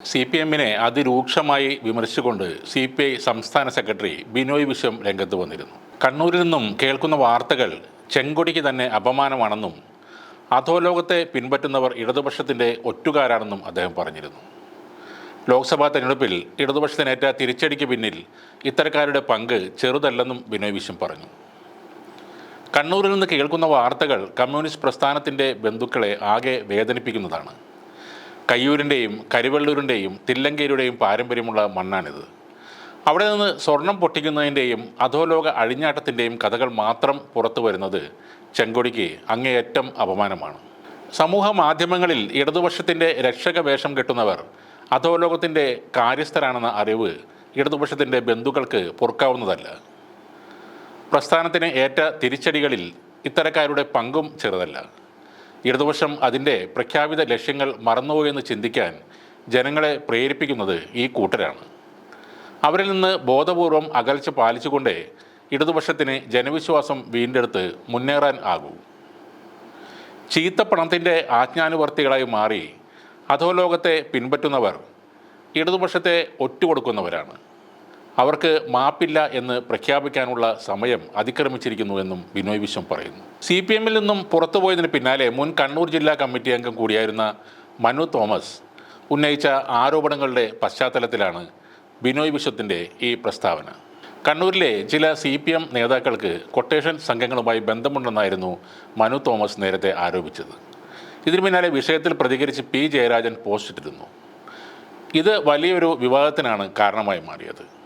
C P എമ്മിനെ അതിരൂക്ഷമായി വിമർശിച്ചുകൊണ്ട് സി പി ഐ സംസ്ഥാന സെക്രട്ടറി ബിനോയ് വിശ്വം രംഗത്ത് വന്നിരുന്നു. കണ്ണൂരിൽ നിന്നും കേൾക്കുന്ന വാർത്തകൾ ചെങ്കൊടിക്ക് തന്നെ അപമാനമാണെന്നും അധോലോകത്തെ പിൻപറ്റുന്നവർ ഇടതുപക്ഷത്തിന്റെ ഒറ്റുകാരാണെന്നും അദ്ദേഹം പറഞ്ഞിരുന്നു. ലോക്സഭാ തെരഞ്ഞെടുപ്പിൽ ഇടതുപക്ഷത്തിനേറ്റ തിരിച്ചടിക്ക് പിന്നിൽ ഇത്തരക്കാരുടെ പങ്ക് ചെറുതല്ലെന്നും ബിനോയ് വിശ്വം പറഞ്ഞു. കണ്ണൂരിൽ നിന്ന് കേൾക്കുന്ന വാർത്തകൾ കമ്മ്യൂണിസ്റ്റ് പ്രസ്ഥാനത്തിന്റെ ബന്ധുക്കളെ ആകെ വേദനിപ്പിക്കുന്നതാണ്. കയ്യൂരിന്റെയും കരിവള്ളൂരിന്റെയും തില്ലങ്കേരിയുടെയും പാരമ്പര്യമുള്ള മണ്ണാണിത്. അവിടെ നിന്ന് സ്വർണം പൊട്ടിക്കുന്നതിന്റെയും അധോലോക അഴിഞ്ഞാട്ടത്തിന്റെയും കഥകൾ മാത്രം പുറത്തു വരുന്നത് ചെങ്കൊടിക്ക് അങ്ങേയറ്റം അപമാനമാണ്. സമൂഹ മാധ്യമങ്ങളിൽ ഇടതുപക്ഷത്തിന്റെ രക്ഷക വേഷം കെട്ടുന്നവർ അധോലോകത്തിന്റെ കാര്യസ്ഥരാണെന്ന അറിവ് ഇടതുപക്ഷത്തിന്റെ ബന്ധുക്കൾക്ക് പൊറുക്കാവുന്നതല്ല. പ്രസ്ഥാനത്തിന് ഏറ്റ തിരിച്ചടികളിൽ ഇത്തരക്കാരുടെ പങ്കും ചെറുതല്ല. ഇടതുപക്ഷം അതിന്റെ പ്രഖ്യാപിത ലക്ഷ്യങ്ങൾ മറന്നുപോയെന്ന് ചിന്തിക്കാൻ ജനങ്ങളെ പ്രേരിപ്പിക്കുന്നത് ഈ കൂട്ടരാണ്. അവരിൽ നിന്ന് ബോധപൂർവം അകൽച്ച പാലിച്ചുകൊണ്ട് ഇടതുപക്ഷത്തിന് ജനവിശ്വാസം വീണ്ടെടുത്ത് മുന്നേറാൻ ആകൂ. ചീത്ത പണത്തിന്റെ ആജ്ഞാനുവർത്തികളായി മാറി അധോലോകത്തെ പിൻപറ്റുന്നവർ ഇടതുപക്ഷത്തെ ഒറ്റുകൊടുക്കുന്നവരാണ്. അവർക്ക് മാപ്പില്ല എന്ന് പ്രഖ്യാപിക്കാനുള്ള സമയം അതിക്രമിച്ചിരിക്കുന്നുവെന്നും ബിനോയ് വിശ്വം പറയുന്നു. സി പി എമ്മിൽ നിന്നും പുറത്തുപോയതിന് പിന്നാലെ മുൻ കണ്ണൂർ ജില്ലാ കമ്മിറ്റി അംഗം കൂടിയായിരുന്ന മനു തോമസ് ഉന്നയിച്ച ആരോപണങ്ങളുടെ പശ്ചാത്തലത്തിലാണ് ബിനോയ് വിശ്വത്തിന്റെ ഈ പ്രസ്താവന. കണ്ണൂരിലെ ചില സി പി എം നേതാക്കൾക്ക് കൊട്ടേഷൻ സംഘങ്ങളുമായി ബന്ധമുണ്ടെന്നായിരുന്നു മനു തോമസ് നേരത്തെ ആരോപിച്ചത്. ഇതിനു പിന്നാലെ വിഷയത്തിൽ പ്രതികരിച്ച് പി ജയരാജൻ പോസ്റ്റ് ഇട്ടിരുന്നു. ഇത് വലിയൊരു വിവാദത്തിനാണ് കാരണമായി മാറിയത്.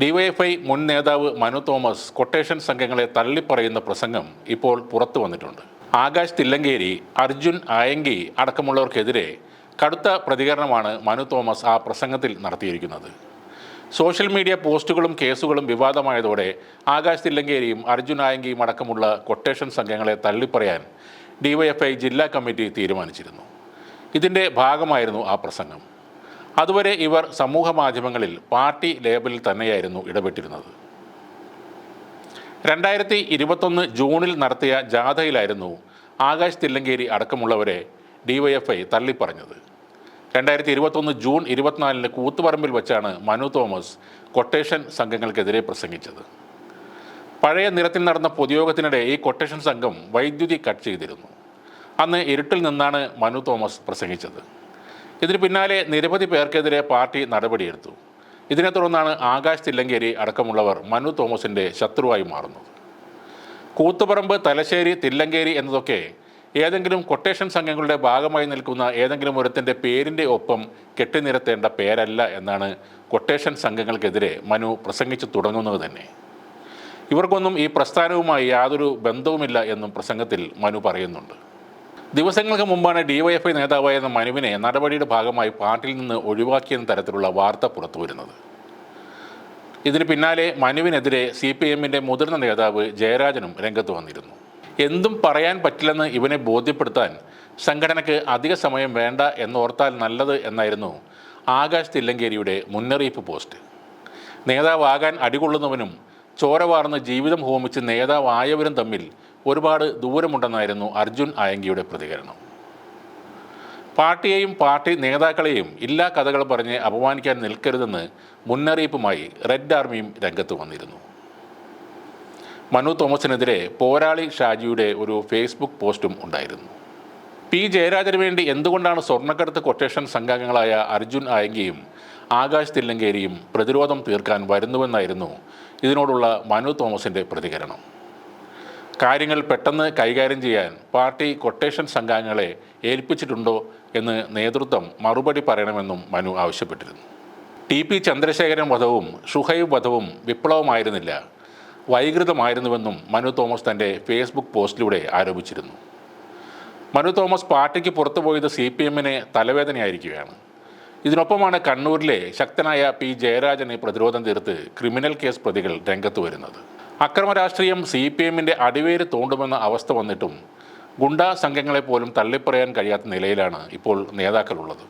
ഡിവൈഎഫ്ഐ മുൻ നേതാവ് മനു തോമസ് കൊട്ടേഷൻ സംഘങ്ങളെ തള്ളിപ്പറയുന്ന പ്രസംഗം ഇപ്പോൾ പുറത്തു വന്നിട്ടുണ്ട്. ആകാശ് തില്ലങ്കേരി അർജുൻ ആയങ്കി അടക്കമുള്ളവർക്കെതിരെ കടുത്ത പ്രതികരണമാണ് മനു തോമസ് ആ പ്രസംഗത്തിൽ നടത്തിയിരിക്കുന്നത്. സോഷ്യൽ മീഡിയ പോസ്റ്റുകളും കേസുകളും വിവാദമായതോടെ ആകാശ് തില്ലങ്കേരിയും അർജുൻ ആയങ്കിയും അടക്കമുള്ള കൊട്ടേഷൻ സംഘങ്ങളെ തള്ളിപ്പറയാൻ ഡിവൈഎഫ്ഐ ജില്ലാ കമ്മിറ്റി തീരുമാനിച്ചിരുന്നു. ഇതിന്റെ ഭാഗമായിരുന്നു ആ പ്രസംഗം. അതുവരെ ഇവർ സമൂഹ മാധ്യമങ്ങളിൽ പാർട്ടി ലേബലിൽ തന്നെയായിരുന്നു ഇടപെട്ടിരുന്നത്. രണ്ടായിരത്തി ഇരുപത്തൊന്ന് ജൂണിൽ നടത്തിയ ജാഥയിലായിരുന്നു ആകാശ് തില്ലങ്കേരി അടക്കമുള്ളവരെ ഡിവൈഎഫ്ഐ തള്ളിപ്പറഞ്ഞത്. രണ്ടായിരത്തി ഇരുപത്തൊന്ന് ജൂൺ ഇരുപത്തിനാലിന് കൂത്തുപറമ്പിൽ വെച്ചാണ് മനു തോമസ് കൊട്ടേഷൻ സംഘങ്ങൾക്കെതിരെ പ്രസംഗിച്ചത്. പഴയ നിരത്തിൽ നടന്ന പൊതുയോഗത്തിനിടെ ഈ കൊട്ടേഷൻ സംഘം വൈദ്യുതി കട്ട് ചെയ്തിരുന്നു. അന്ന് ഇരുട്ടിൽ നിന്നാണ് മനു തോമസ് പ്രസംഗിച്ചത്. ഇതിന് പിന്നാലെ നിരവധി പേർക്കെതിരെ പാർട്ടി നടപടിയെടുത്തു. ഇതിനെ തുടർന്നാണ് ആകാശ് തില്ലങ്കേരി അടക്കമുള്ളവർ മനു തോമസിന്റെ ശത്രുവായി മാറുന്നത്. കൂത്തുപറമ്പ് തലശ്ശേരി തില്ലങ്കേരി എന്നതൊക്കെ ഏതെങ്കിലും കൊട്ടേഷൻ സംഘങ്ങളുടെ ഭാഗമായി നിൽക്കുന്ന ഏതെങ്കിലും ഒരുത്തിന്റെ പേരിന്റെ ഒപ്പം കെട്ടിനിരത്തേണ്ട പേരല്ല എന്നാണ് കൊട്ടേഷൻ സംഘങ്ങൾക്കെതിരെ മനു പ്രസംഗിച്ചു തുടങ്ങുന്നത് തന്നെ. ഇവർക്കൊന്നും ഈ പ്രസ്ഥാനവുമായി യാതൊരു ബന്ധവുമില്ല എന്നും പ്രസംഗത്തിൽ മനു പറയുന്നുണ്ട്. ദിവസങ്ങൾക്ക് മുമ്പാണ് ഡിവൈഎഫ്ഐ നേതാവായിരുന്ന മനുവിനെ നടപടിയുടെ ഭാഗമായി പാർട്ടിയിൽ നിന്ന് ഒഴിവാക്കിയെന്ന തരത്തിലുള്ള വാർത്ത പുറത്തുവരുന്നത് ഇതിന് പിന്നാലെ മനുവിനെതിരെ സി പി എമ്മിന്റെ മുതിർന്ന നേതാവ് ജയരാജനും രംഗത്ത് വന്നിരുന്നു. എന്തും പറയാൻ പറ്റില്ലെന്ന് ഇവനെ ബോധ്യപ്പെടുത്താൻ സംഘടനയ്ക്ക് അധിക സമയം വേണ്ട എന്നോർത്താൽ നല്ലത് എന്നായിരുന്നു ആകാശ് തില്ലങ്കേരിയുടെ മുന്നറിയിപ്പ് പോസ്റ്റ്. നേതാവാകാൻ അടികൊള്ളുന്നവനും ചോരവാർന്ന് ജീവിതം ഹോമിച്ച് നേതാവായവരും തമ്മിൽ ഒരുപാട് ദൂരമുണ്ടെന്നായിരുന്നു അർജുൻ ആയങ്കിയുടെ പ്രതികരണം. പാർട്ടിയെയും പാർട്ടി നേതാക്കളെയും ഇല്ലാ കഥകൾ പറഞ്ഞ് അപമാനിക്കാൻ നിൽക്കരുതെന്ന് മുന്നറിയിപ്പുമായി റെഡ് ആർമിയും രംഗത്ത് വന്നിരുന്നു. മനു തോമസിനെതിരെ പോരാളി ഷാജിയുടെ ഒരു ഫേസ്ബുക്ക് പോസ്റ്റും ഉണ്ടായിരുന്നു. പി ജയരാജന് വേണ്ടി എന്തുകൊണ്ടാണ് സ്വർണക്കടത്ത് കൊട്ടേഷൻ സംഘാംഗങ്ങളായ അർജുൻ ആയങ്കിയും ആകാശ് തില്ലങ്കേരിയും പ്രതിരോധം തീർക്കാൻ വരുന്നുവെന്നായിരുന്നു ഇതിനോടുള്ള മനു തോമസിന്റെ പ്രതികരണം. കാര്യങ്ങൾ പെട്ടെന്ന് കൈകാര്യം ചെയ്യാൻ പാർട്ടി കൊട്ടേഷൻ സംഘാംഗങ്ങളെ ഏൽപ്പിച്ചിട്ടുണ്ടോ എന്ന് നേതൃത്വം മറുപടി പറയണമെന്നും മനു ആവശ്യപ്പെട്ടിരുന്നു. ടി പി ചന്ദ്രശേഖരൻ വധവും ഷുഹൈബ് വധവും വിപ്ലവമായിരുന്നില്ല. വൈകൃതമായിരുന്നുവെന്നും മനു തോമസ് തന്റെ ഫേസ്ബുക്ക് പോസ്റ്റിലൂടെ ആരോപിച്ചിരുന്നു. മനു തോമസ് പാർട്ടിക്ക് പുറത്തുപോയത് സി പി എമ്മിനെ തലവേദനയായിരിക്കുകയാണ്. ഇതിനൊപ്പമാണ് കണ്ണൂരിലെ ശക്തനായ പി ജയരാജനെ പ്രതിരോധം തീർത്ത് ക്രിമിനൽ കേസ് പ്രതികൾ രംഗത്ത് വരുന്നത്. അക്രമ രാഷ്ട്രീയം സി പി എമ്മിന്റെ അടിവേര് തോണ്ടുമെന്ന അവസ്ഥ വന്നിട്ടും ഗുണ്ടാ സംഘങ്ങളെ പോലും തള്ളിപ്പറയാൻ കഴിയാത്ത നിലയിലാണ് ഇപ്പോൾ നേതാക്കളുള്ളത്.